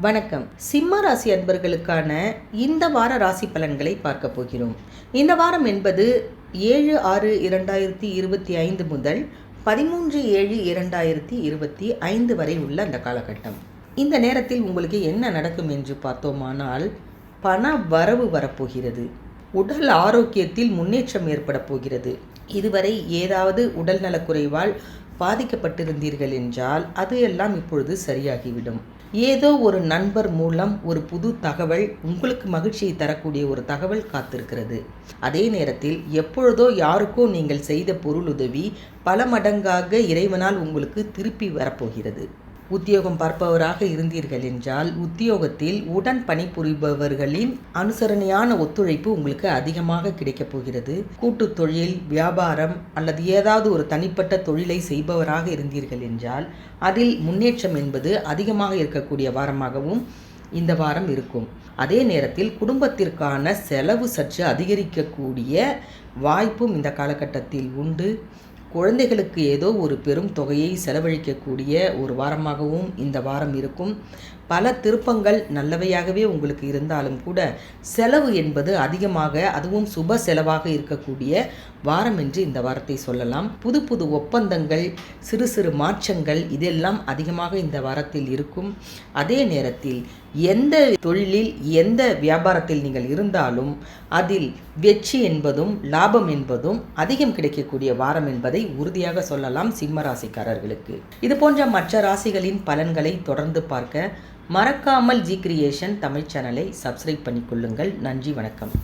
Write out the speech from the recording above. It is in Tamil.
வணக்கம். சிம்ம ராசி அன்பர்களுக்கான இந்த வார ராசி பலன்களை பார்க்க போகிறோம். இந்த வாரம் என்பது ஏழு ஆறு இரண்டாயிரத்தி இருபத்தி ஐந்து முதல் பதிமூன்று ஏழு இரண்டாயிரத்தி இருபத்தி ஐந்து வரை உள்ள அந்த காலகட்டம். இந்த நேரத்தில் உங்களுக்கு என்ன நடக்கும் என்று பார்த்தோமானால் பண வரவு வரப்போகிறது. உடல் ஆரோக்கியத்தில் முன்னேற்றம் ஏற்பட போகிறது. இதுவரை ஏதாவது உடல் நலக்குறைவால் பாதிக்கப்பட்டிருந்தீர்கள் என்றால் அது எல்லாம் இப்பொழுது சரியாகிவிடும். ஏதோ ஒரு நண்பர் மூலம் ஒரு புது தகவல் உங்களுக்கு மகிழ்ச்சியை தரக்கூடிய ஒரு தகவல் காத்திருக்கிறது. அதே நேரத்தில் எப்பொழுதோ யாருக்கோ நீங்கள் செய்த பொருளுதவி பல மடங்காக இறைவனால் உங்களுக்கு திருப்பி வரப்போகிறது. உத்தியோகம் பார்ப்பவராக இருந்தீர்கள் என்றால் உத்தியோகத்தில் உடன் பணிபுரிபவர்களின் அனுசரணையான ஒத்துழைப்பு உங்களுக்கு அதிகமாக கிடைக்கப் போகிறது. கூட்டு தொழில் வியாபாரம் அல்லது ஏதாவது ஒரு தனிப்பட்ட தொழிலை செய்பவராக இருந்தீர்கள் என்றால் அதில் முன்னேற்றம் என்பது அதிகமாக இருக்கக்கூடிய வாரமாகவும் இந்த வாரம் இருக்கும். அதே நேரத்தில் குடும்பத்திற்கான செலவு சற்று அதிகரிக்கக்கூடிய வாய்ப்பும் இந்த காலகட்டத்தில் உண்டு. குழந்தைகளுக்கு ஏதோ ஒரு பெரும் தொகையை செலவழிக்கக்கூடிய ஒரு வாரமாகவும் இந்த வாரம் இருக்கும். பல திருப்பங்கள் நல்லவையாகவே உங்களுக்கு இருந்தாலும் கூட செலவு என்பது அதிகமாக அதுவும் சுப செலவாக இருக்கக்கூடிய வாரம் என்று இந்த வாரத்தை சொல்லலாம். புது புது ஒப்பந்தங்கள் சிறு சிறு மாற்றங்கள் இதெல்லாம் அதிகமாக இந்த வாரத்தில் இருக்கும். அதே நேரத்தில் எந்த தொழிலில் எந்த வியாபாரத்தில் நீங்கள் இருந்தாலும் அதில் வெற்றி என்பதும் லாபம் என்பதும் அதிகம் கிடைக்கக்கூடிய வாரம் என்பதை உறுதியாக சொல்லலாம் சிம்ம ராசிக்காரர்களுக்கு. இது போன்ற மற்ற ராசிகளின் பலன்களை தொடர்ந்து பார்க்க மறக்காமல் ஜி கிரியேஷன் தமிழ் சேனலை சப்ஸ்கிரைப் பண்ணிக்கொள்ளுங்கள். நன்றி வணக்கம்.